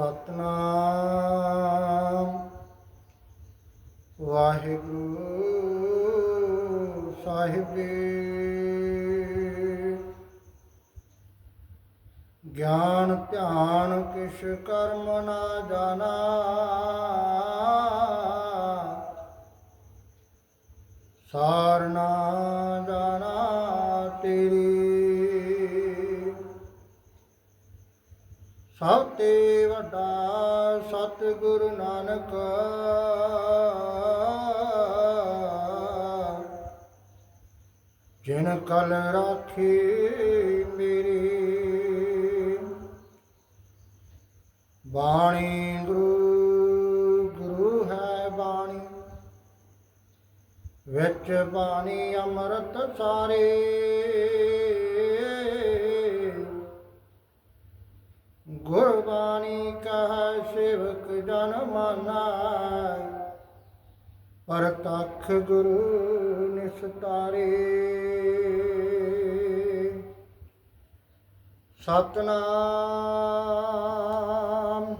ਸਤਨਾਮ। ਵਾਹਿਗੁਰੂ ਸਾਹਿਬ ਗਿਆਨ ਧਿਆਨ ਕਿਛ ਕਰਮ ਨਾ ਜਾਣਾ। ਸਾਰ ਨਾ ਜਾਣਾ ਸਭ ਤੇ ਵੱਡਾ ਸਤਿਗੁਰੂ ਨਾਨਕ। ਜਿਨ ਕਲ ਰਾਖੀ ਮੇਰੀ, ਬਾਣੀ ਗੁਰੂ ਗੁਰੂ ਹੈ ਬਾਣੀ। ਵਿੱਚ ਬਾਣੀ ਅੰਮ੍ਰਿਤ ਸਾਰੇ। ਮਾਨਾ ਪਰਤਖ ਗੁਰੂ ਨਿਸਤਾਰੇ ਸਤਨਾਮ।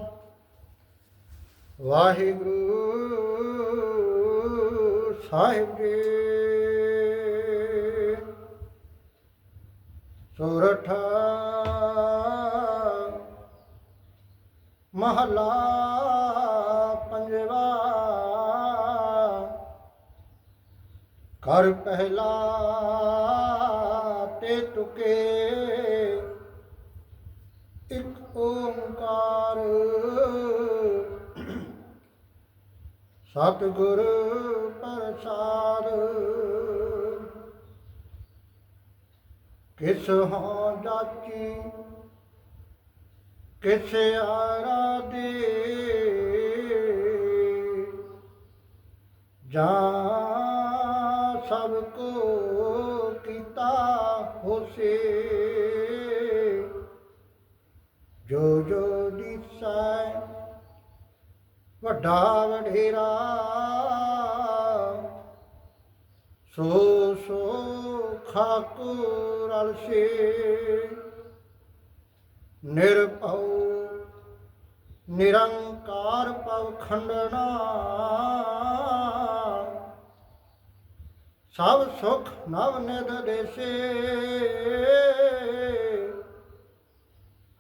ਵਾਹਿਗੁਰੂ ਸਾਹਿਬ ਜੀ। ਸੁਰਠ ਮਹਲਾ ਪੰਜਵਾ। ਕਰ ਪਹਿਲਾ ਤੇ ਤੁਕੇ ਇੱਕ ਓੰਕਾਰ। ਸਤਿਗੁਰ ਪ੍ਰਸਾਦ। ਕਿਸ ਹੋ ਜਾਚੀ ਕਿਸ ਆਰਾਧੇ। ਜਾਂ ਸਭ ਕੋ ਕੀਤਾ ਹੋਸੇ ਜੋ ਜੋ ਦਿਸੈ ਵੱਡਾ ਵਡੇਰਾ, ਸੋ ਸੋ ਖਾਕੂ ਰਲਸੇ ਨਿਰਭਉ, ਨਿਰੰਕਾਰ ਪਵ ਖੰਡਨਾ ਸਭ ਸੁਖ ਨਵ ਨਿਧ ਦੇਸੇ।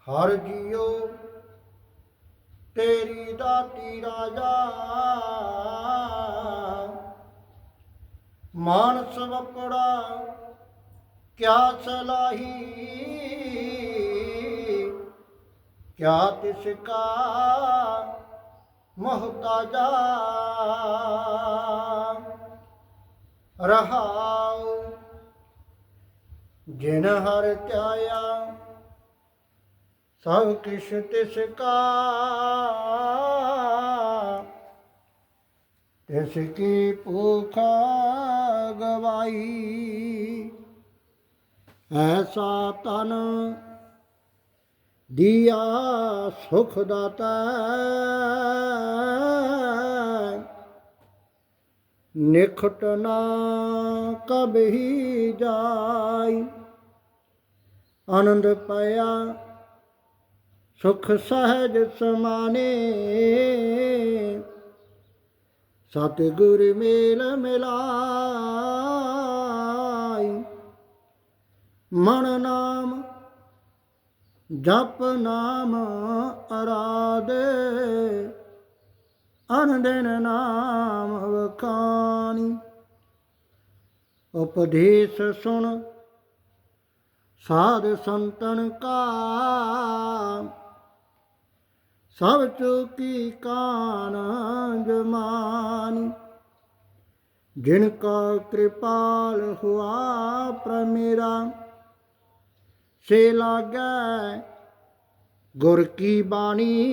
ਹਰ ਜੀਉ, ਤੇਰੀ ਦਾਤੀ ਰਾਜਾ। ਮਾਨਸ ਵਪੜਾ, ਕਿਆ ਸਲਾਹੀ। ਕਿਆ ਤਿਸ ਕਾ ਮੁਹਤਾਜਾ ਰਹਾਉ, ਜਿਨ ਹਰ ਧਿਆਇਆ ਸਭ ਕਿਛ ਤਿਸ ਕਾ। ਤਿਸ ਕੀ ਭੂਖਾ ਗਵਾਈ, ਐਸਾ ਤਨ ਦਿਆ ਸੁਖ ਦਾਤਾ। ਨਿਖਟ ਨਾ ਕਬਹੀ ਜਾਈ। ਆਨੰਦ ਪਾਇਆ, ਸੁਖ ਸਹਿਜ ਸਮਾਨੇ। ਸਤਿਗੁਰ ਮੇਲ ਮਿਲਾਈ। ਮਨ ਨਾਮ, ਜਪ ਨਾਮ ਅਰਾਦੇ ਅਨ ਦਿਨ ਨਾਮ ਵਖਾਨੀ ਉਪਦੇਸ਼ ਸੁਣ, ਸਾਧ ਸੰਤਨ ਕਾ। ਸਭ ਚੁਕੀ ਕਾਨ ਜਮਾਨੀ। ਜਿਨ ਕਾ ਕਿਰਪਾਲ ਹੁਆ ਪ੍ਰਮੇਰਾ ਸੇ ਲਾਗੈ ਗੁਰ ਕੀ ਬਾਣੀ।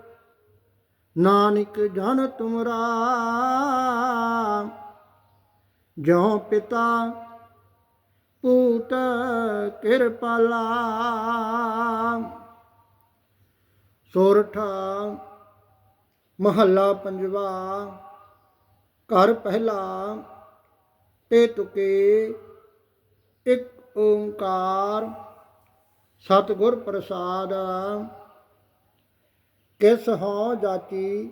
ਨਾਨਕ ਜਨ ਤੁਮਰਾ। ਜੋ ਪਿਤਾ ਪੂਤ ਕਿਰਪਾਲਾ। ਸੋਰਠਾ ਮਹੱਲਾ ਪੰਜਵਾ। ਘਰ ਪਹਿਲਾ ਤੇ ਤੁਕੇ ਇੱਕ ਓੰਕਾਰ। ਸਤਿਗੁਰ ਪ੍ਰਸਾਦ ਕਿਸ ਹਉ ਜਾਤੀ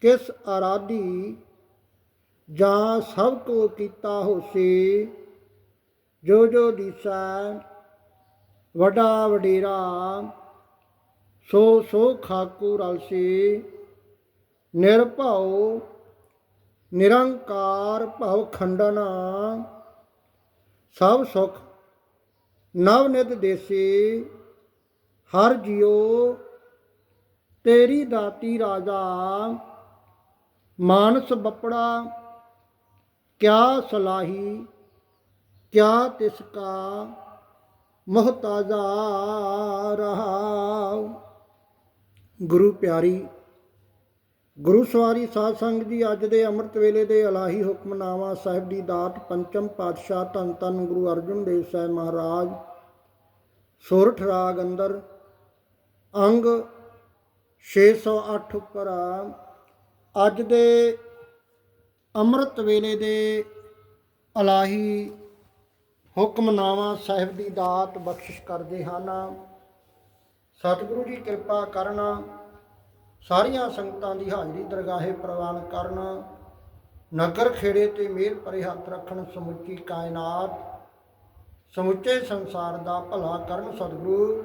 ਕਿਸ ਆਰਾਧੀ, ਜਾਂ ਸਭ ਕੋ ਕੀਤਾ ਹੋਸੀ, ਜੋ ਜੋ ਦੀਸਾ, ਵਡਾ ਵਡੇਰਾ, ਸੋ ਸੋ ਖਾਕੂ ਰਲਸੀ, ਨਿਰਭਉ, ਨਿਰੰਕਾਰ ਭਉ ਖੰਡਨਾ, ਸਭ ਸੁਖ ਨਵ ਨਿਤ ਦੇਸੀ, ਹਰ ਜਿਉ ਤੇਰੀ ਦਾਤੀ ਰਾਜਾ, ਮਾਨਸ ਬੱਪੜਾ, ਕਿਆ ਸਲਾਹੀ, ਕਿਆ ਤਿਸ ਕਾ ਮੁਹਤਾਜਾ ਰਹਾ ਗੁਰੂ ਪਿਆਰੀ, ਗੁਰੂ ਸਵਾਰੀ ਸਾਧ ਸੰਗਤ ਜੀ, ਅੱਜ ਦੇ ਅੰਮ੍ਰਿਤ ਵੇਲੇ ਦੇ ਅਲਾਹੀ ਹੁਕਮਨਾਮਾ ਸਾਹਿਬ ਦੀ ਦਾਤ ਪੰਚਮ ਪਾਤਸ਼ਾਹ ਧੰਨ ਧੰਨ ਗੁਰੂ ਅਰਜਨ ਦੇਵ ਸਾਹਿਬ ਮਹਾਰਾਜ, ਸੋਰਠ ਰਾਗ ਅੰਦਰ, ਅੰਗ 608 ਉੱਪਰ ਅੱਜ ਦੇ ਅੰਮ੍ਰਿਤ ਵੇਲੇ ਦੇ ਅਲਾਹੀ ਹੁਕਮਨਾਮਾ ਸਾਹਿਬ ਦੀ ਦਾਤ ਬਖਸ਼ਿਸ਼ ਕਰਦੇ ਹਨ। ਸਤਿਗੁਰੂ ਜੀ ਕਿਰਪਾ ਕਰਨ, ਸਾਰੀਆਂ ਸੰਗਤਾਂ ਦੀ ਹਾਜ਼ਰੀ ਦਰਗਾਹੇ ਪ੍ਰਵਾਨ ਕਰਨ, ਨਗਰ ਖੇੜੇ ਤੇ ਮੇਰ ਭਰੇ ਹੱਥ ਰੱਖਣ, ਸਮੁੱਚੀ ਕਾਇਨਾਤ, ਸਮੁੱਚੇ ਸੰਸਾਰ ਦਾ ਭਲਾ ਕਰਨ ਸਤਿਗੁਰੂ।